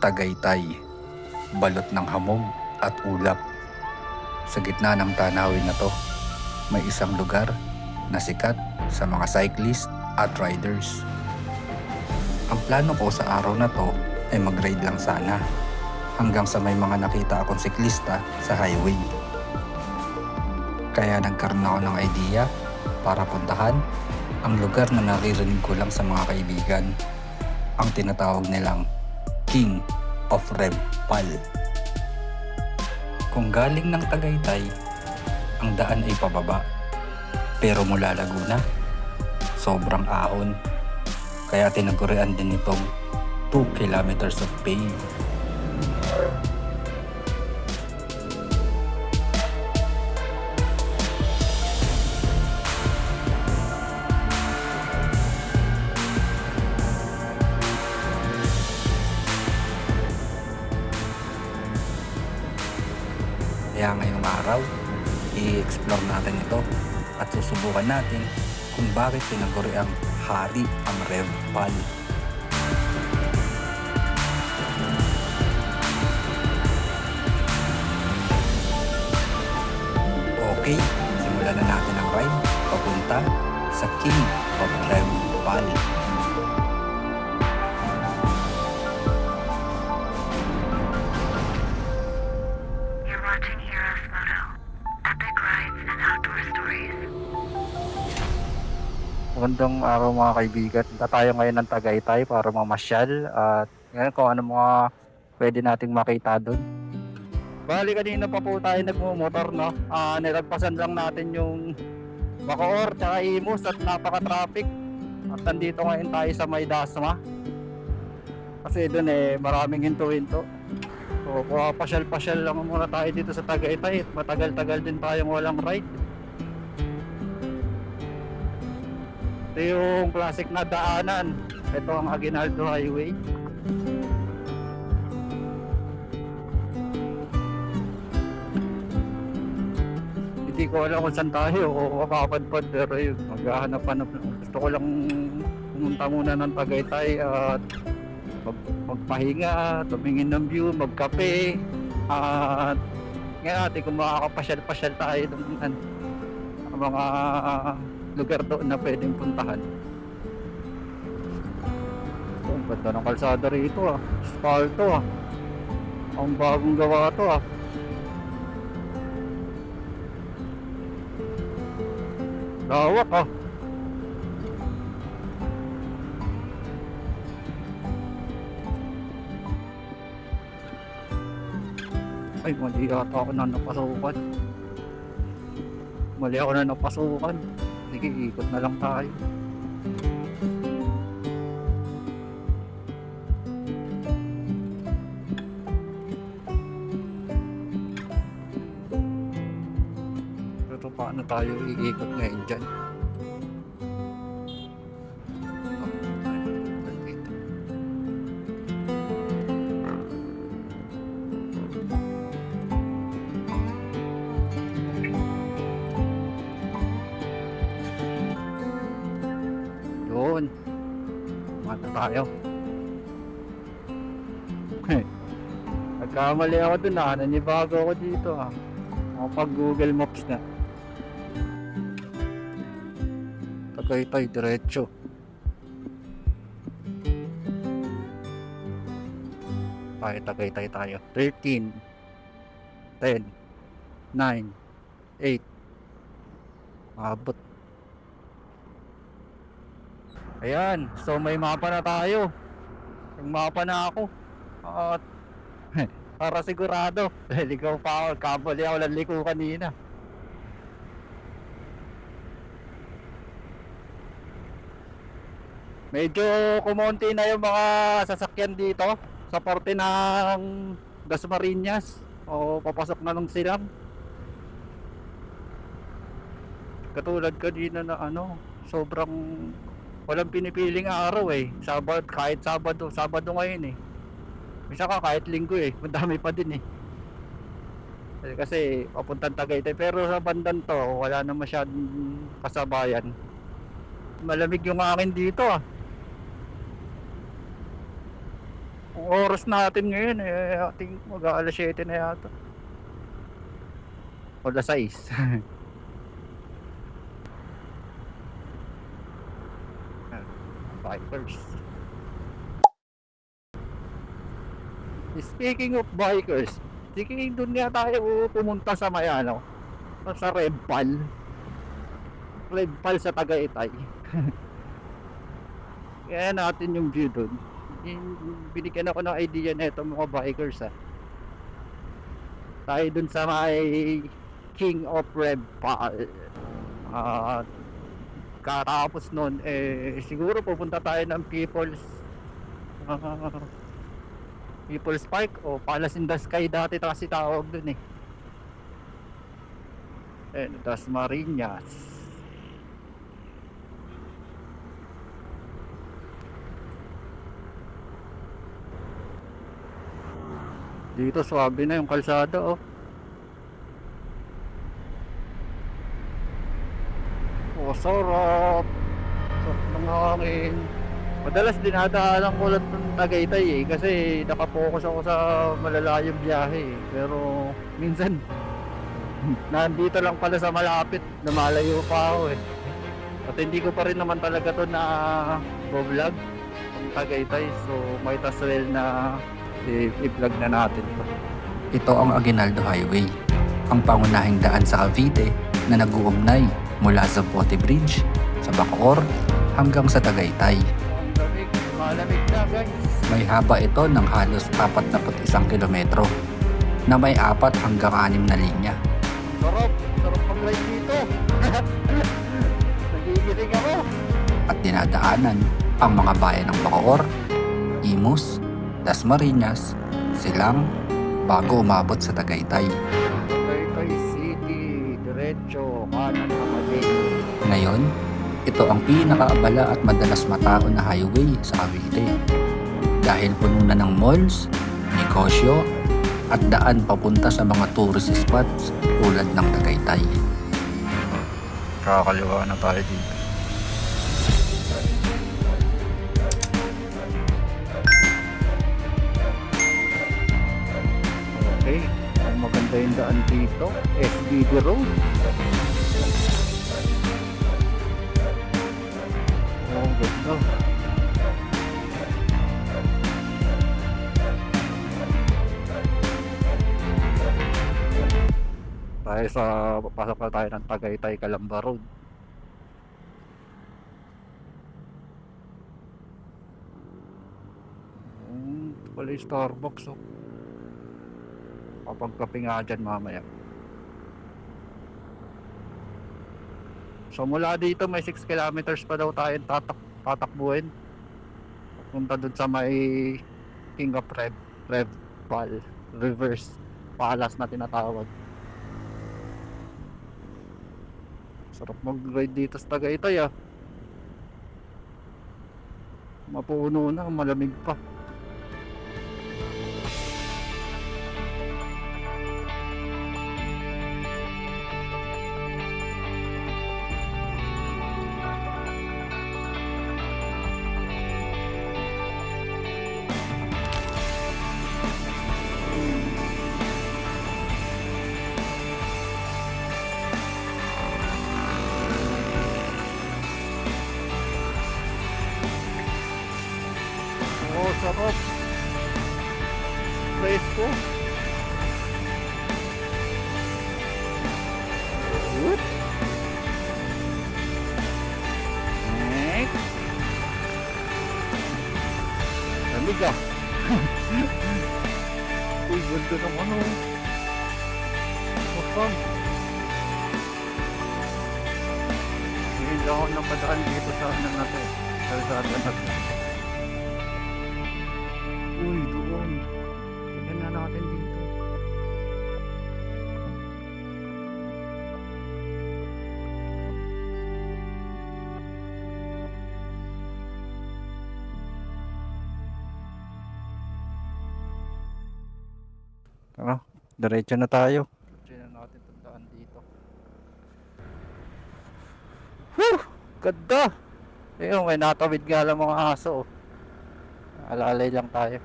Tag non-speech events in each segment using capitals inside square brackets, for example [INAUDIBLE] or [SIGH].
Tagaytay, balot ng hamog at ulap. Sa gitna ng tanawin na to, may isang lugar na sikat sa mga cyclist at riders. Ang plano ko sa araw na to ay mag-ride lang sana hanggang sa may mga nakita akong siklista sa highway. Kaya nagkaroon ako ng idea para puntahan ang lugar na naririnig ko lang sa mga kaibigan. Ang tinatawag nilang King of Rev Pal. Kung galing ng Tagaytay, ang daan ay pababa. Pero mula Laguna, sobrang ahon. Kaya tinagurian din itong 2 kilometers of pave. I-explore natin ito at susubukan natin kung bakit tinaguri ang hari ang Rev Pal. Okay, simulan na natin ang ride papunta sa King of Rev Pal. Magandang araw mga kaibigan. Tayo ngayon ng Tagaytay para mamasyal at ngayon kung ano mga pwede nating makita doon. Bali kanina pa po tayo nagmumotor no. Ah, nilagpasan lang natin yung Bacoor tsaka Imus at napaka-traffic. At nandito ngayon tayo sa May Dasma. Kasi doon eh maraming hinto-hinto. So, pasyal-pasyal lang muna tayo dito sa Tagaytay. Matagal-tagal din tayong walang ride. Ito yung classic na daanan. Ito ang Aguinaldo Highway. Hindi ko alam kung saan tayo o makapadpad pero yun, maghahanap-hanap. Gusto ko lang pumunta muna ng Tagaytay at mag, magpahinga, tumingin ng view, magkape at ngayon natin kung makakapasyal-pasyal tayo ng ano, mga lugar doon na pwedeng puntahan. Oh, ang ganda ng kalsada rito ah. Asfalto ah. Ang bagong gawa to ah. Lawak ah. Ay, mali yata ako na napasukan. Mali ako na napasukan. Sige, ikot na lang tayo. Pero paano tayo iikot ngayon dyan? Tayo. Heh. Nagkamali ako dun ah. Nanibago ako dito ah. Makapag Google Maps na. Tagaytay, diretso. Tayo, tagaytay tayo. 13 10 9 8 Abot. Ayan, so may mapa na tayo. Yung mapa na ako. At [LAUGHS] para sigurado, [LAUGHS] ikaw pa ako, kabali ako lang kanina. Medyo kumonti na yung mga sasakyan dito sa parte ng Dasmariñas o papasok na ng silang. Katulad kanina na ano, sobrang walang pinipiling araw eh. Sabado, kahit Sabado, Sabado ngayon eh. Misa ka kahit linggo eh, madami pa din eh. Eh, Kasi papuntang Tagaytay pero sa bandan to wala na masyadong kasabayan. Malamig yung akin dito ah. Ang oras natin ngayon eh, ating mag alas 7 na yata. O alas 6. [LAUGHS] Bikers. Speaking of bikers, speaking doon nga tayo pumunta sa may ano, sa Red Pal. Red Pal sa Tagaytay. [LAUGHS] Kaya natin yung view doon. Binigyan ako ng idea na ito mga bikers ah. Tayo dun sa may King of Red Pal. At katapos nun eh siguro pupunta tayo ng People's ah, People's Park o Palace in the Sky dati kasi tawag dun eh. And das Marinas. Dito swabe na yung kalsada oh. Oh, sarap. Sarap ng hangin. Madalas dinadaanan ko lang ng Tagaytay eh kasi nakapokus ako sa malalayong biyahe eh. Pero minsan [LAUGHS] nandito lang pala sa malapit, namalayo pa ako eh. At hindi ko pa rin naman talaga to na vlog ang Tagaytay so might as na i- i-vlog na natin to. Ito ang Aguinaldo Highway, ang pangunahing daan sa Cavite na nag-uugnay mula sa Pote Bridge, sa Bacoor, hanggang sa Tagaytay. Ang. May haba ito ng halos 41 kilometro na may apat hanggang anim na linya. Sarap, sarap mag-ride dito. [LAUGHS] Nagigising ako. at dinadaanan ang mga bayan ng Bacoor, Imus, Dasmariñas, Silang, bago umabot sa. Tagaytay Ngayon, ito ang pinakaabala at madalas mataon na highway sa Cavite. Dahil puno na ng malls, negosyo, at daan papunta sa mga tourist spots tulad ng Tagaytay. Kakaliwa na tayo dito. Okay, ang maganda yung daan dito. SBD Road. Ganda. Tayo sa, pasok na tayo ng Tagaytay Calamba Road. Hmm, pala yung Starbucks oh. Kapag kape nga dyan mamaya. So mula dito may 6 kilometers pa daw tayo tatak tatakbuhin. Punta dun sa may King of Rev, Rev Pal, Reverse Palace na tinatawag. Sarap mag-ride dito sa Tagaytay ah. Mapuno na, malamig pa. Dito sa ano na to. Sa sa ano na to. Uy, doon. Tignan na natin dito. Tara, diretso na tayo. Ganda! Ayun, may natawid nga lang mga aso. Oh. Alalay lang tayo.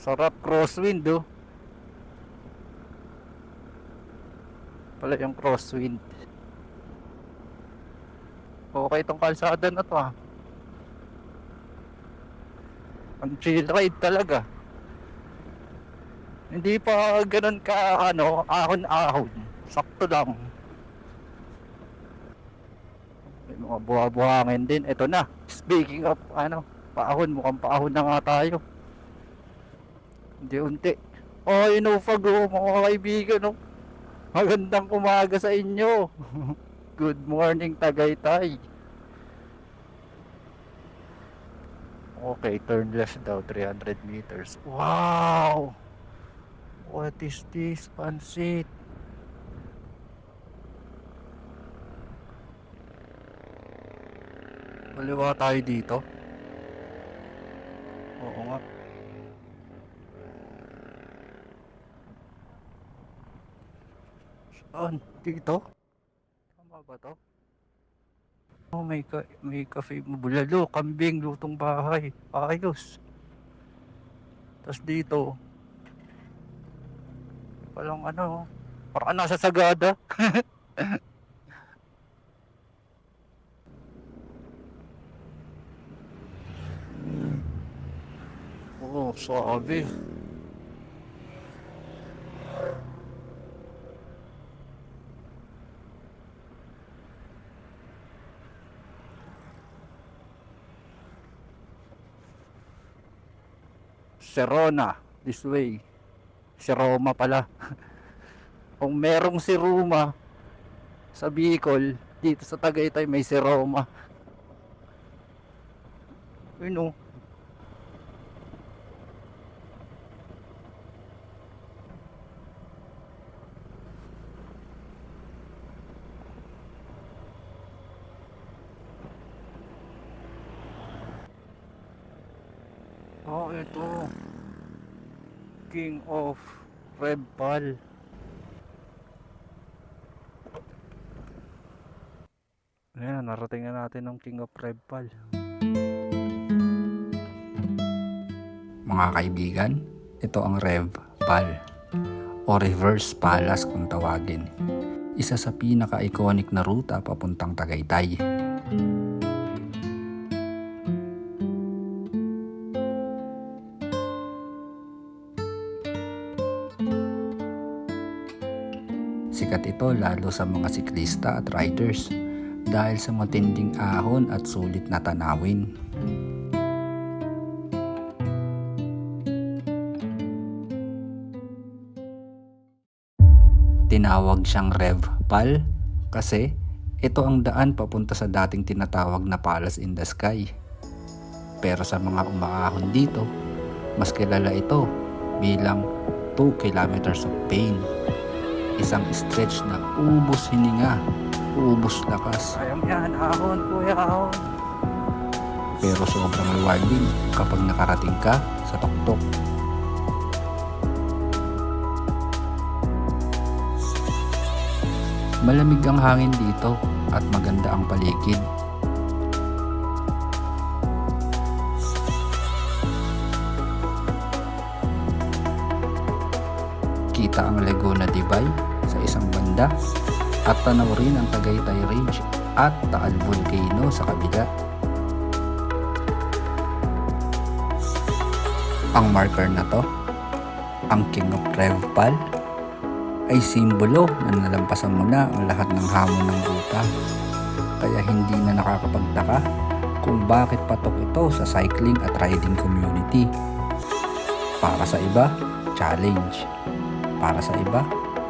Sarap crosswind oh. Pala yung crosswind. Okay itong kalsada na to ah. Ang chill ride talaga. Hindi pa ganun ka ano, ahon-ahon. Sakto lang. May mga buha-buhangin din. Ito na. Speaking of ano, paahon. Mukhang paahon na nga tayo. Unti-unti. Oh, inufag oh, mga kaibigan oh. Magandang umaga sa inyo. [LAUGHS] Good morning, Tagaytay. Okay, turn left daw, 300 meters. Wow! What is this? Pansit. Maliwa tayo dito. Oo nga. Saan? Dito? Tama ba to? Oh, may, ka may cafe mo. Bulalo, kambing, lutong bahay. Ayos. Tapos dito, walang ano, parang nasa Sagada. [LAUGHS] Oo, oh, sabi. Serona, this way. Si Roma pala. [LAUGHS] Kung merong si Roma sa Bicol, dito sa Tagaytay may si Roma. Yun oh. Oh, ito. King of Rebpal. Ayan, narating na natin ng King of Rebpal. Mga kaibigan, ito ang Rev Pal o Reverse Palace kung tawagin. Isa sa pinaka-iconic na ruta papuntang Tagaytay. Ito lalo sa mga siklista at riders dahil sa matinding ahon at sulit na tanawin. Tinawag siyang Rev Pal kasi ito ang daan papunta sa dating tinatawag na Palace in the Sky. Pero sa mga umaahon dito, mas kilala ito bilang 2 kilometers of pain. Isang stretch na ubos hininga, ubos lakas, Ayang yan, ahon kuya, ahon. pero sobrang rewarding kapag nakarating ka sa tuktok. Malamig ang hangin dito at maganda ang paligid. Kita ang Laguna Divide sa isang banda at tanaw rin ang Tagaytay Range at Taal Volcano sa kabila. Ang marker na to, ang King of Revpal, ay simbolo na nalampasan mo na ang lahat ng hamon ng ruta. Kaya hindi na nakakapagtaka kung bakit patok ito sa cycling at riding community. Para sa iba, challenge. Para sa iba,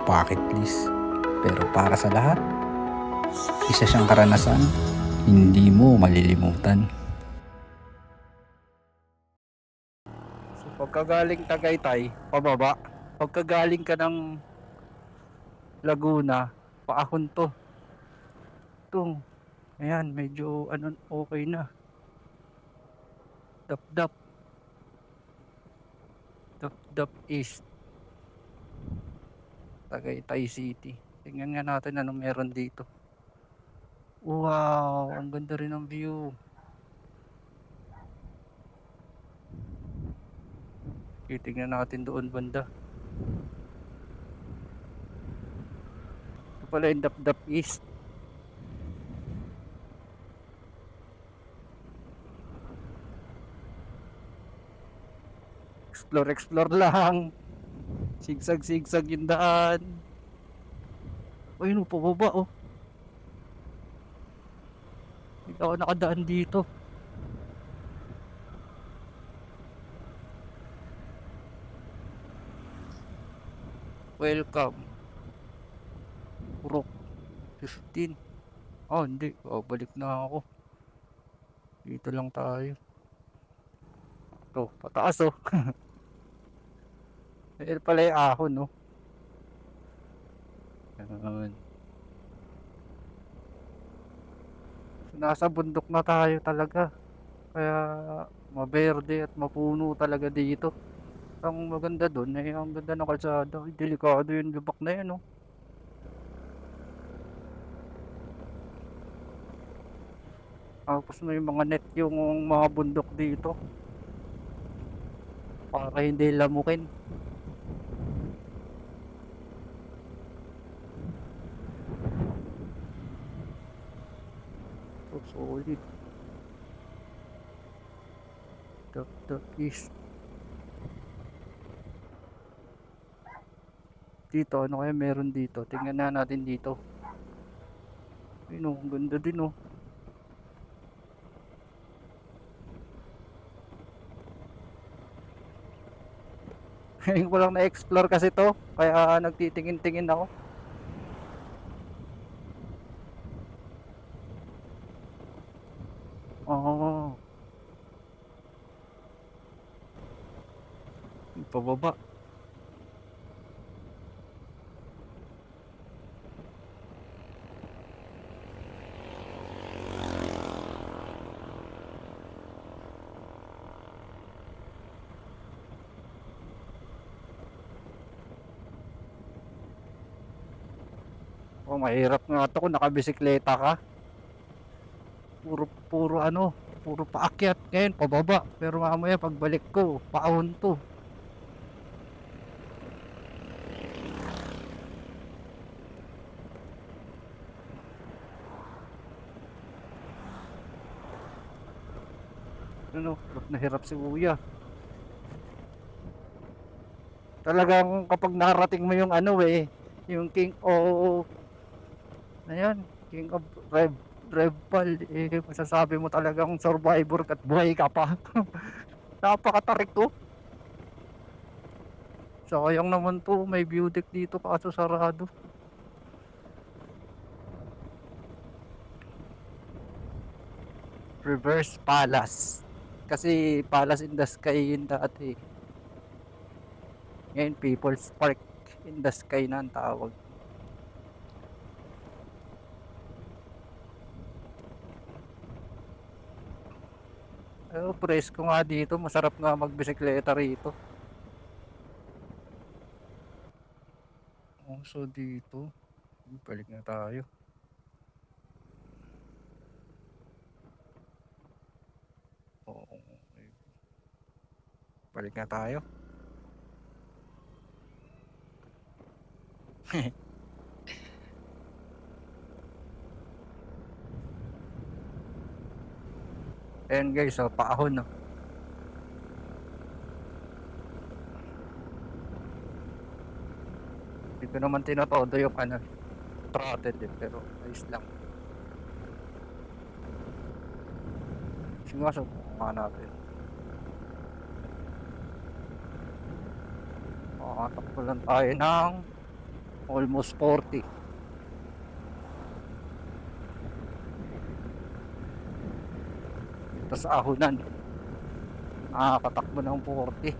bucket list. Pero para sa lahat, isa siyang karanasan hindi mo malilimutan. So pagkagaling Tagaytay, pababa. Pagkagaling ka ng Laguna, paahon to. Ito. Ayan, medyo ano, okay na. Dap-dap. Dap-dap East. Tagaytay City. Tingnan nga natin ano meron dito. Wow, ang ganda rin ng view. Titingnan natin doon banda. Ito pala yung Dap-Dap East. Explore, explore [LAUGHS] lang. Sigsag, sigsag yung daan. Ano, pababa, oh. Hindi ako nakadaan dito. Welcome. Purok. 15. Oh, hindi. Babalik na ako. Dito lang tayo. Ito, pataas oh. [LAUGHS] Ayan pala yung ahon, no? Yan. So, nasa bundok na tayo talaga. Kaya maberde at mapuno talaga dito. Ang maganda doon ay ang ganda ng kalsada. Delikado yung lubak na yan, no? Tapos may mga net yung mga bundok dito. Para hindi lamukin. Solid. Duck duck east. Dito, ano kaya meron dito? Tingnan na natin dito. Ayun oh, ganda din oh. [LAUGHS] Ngayon ko lang na-explore kasi to. Kaya nagtitingin-tingin ako. Oo. Yung Pababa. Oh, mahirap nga to kung nakabisikleta ka. Puro, puro ano, puro paakyat. Ngayon, pababa. Pero mamaya pagbalik ko, paahon to. Ano, hirap na hirap si Kuya. Talagang kapag nakarating mo yung ano eh, yung King o Ayan, King of Rev Revpal, eh, masasabi mo talagang survivor kat buhay ka pa. [LAUGHS] Napakatarik to. Sayang naman to, may view deck dito kaso sarado. Reverse Palace. Kasi Palace in the Sky yun dati. Ngayon People's Park in the Sky na ang tawag. Oh, presko nga dito. Masarap nga magbisikleta rito. Oh, so dito. Balik na tayo. Oo. okay. Balik na tayo. [LAUGHS] Ayan guys, so paahon no. Hindi ko naman tinatodo yung ano, trotted eh, pero ayos lang. Sige nga, natin. Makatakbo lang tayo ng almost 40. Ito sa ahunan. Nakakatakbo ng 40.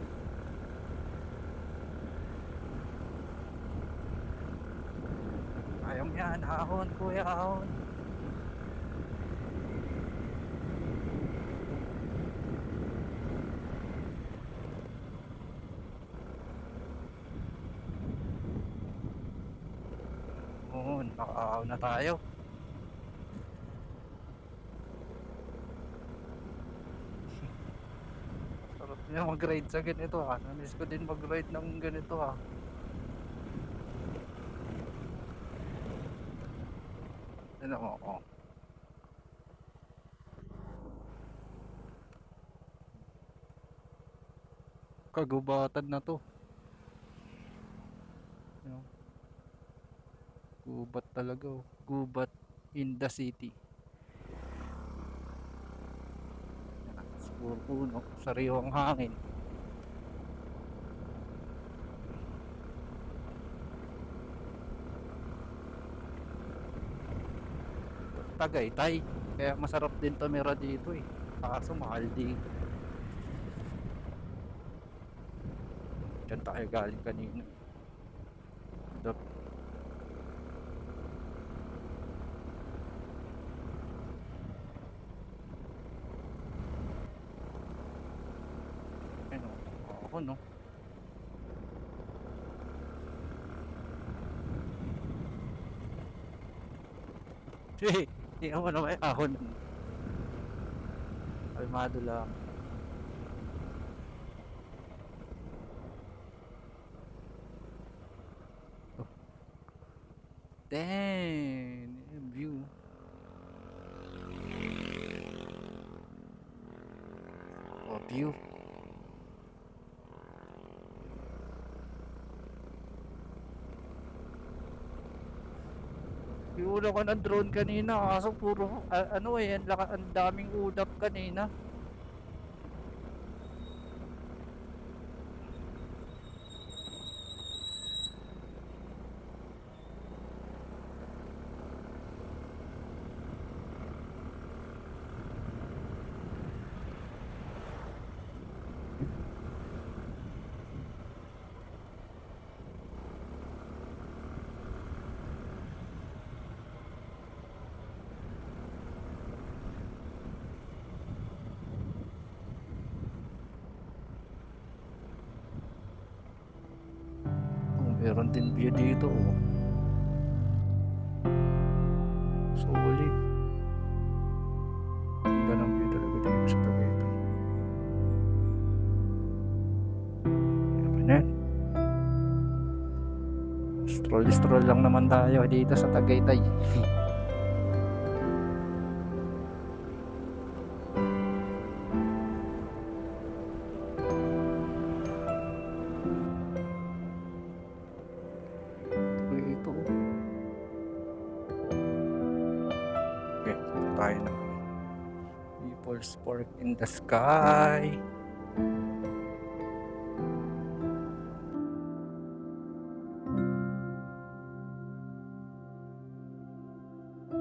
Ayaw yan, ahon kuya, ahon. Oo, nakaahon na tayo. [LAUGHS] Sarap Yung mag-ride sa ganito ha. Namiss ko din mag-ride ng ganito ha. Ano mo, oh. Kagubatan na to. Ano? Gubat talaga oh. Gubat in the city. Puro puno, sariwang hangin. Tagaytay. Kaya masarap din tumira dito eh. Kaso mahal din. Diyan tayo galing kanina. Dap. Ano? Ako no. Hey, hindi mo naman ahon. Kalmado lang. Oh. Dang, yung view. Oh, view. Iula ko ng drone kanina kaso puro a- ano eh ang, ang daming udap kanina. Oh, meron din view dito oh. Solid. Ganda ng talaga dito sa Tagaytay. Yaman yan. Stroll-stroll lang naman tayo dito sa Tagaytay. [LAUGHS] in the sky.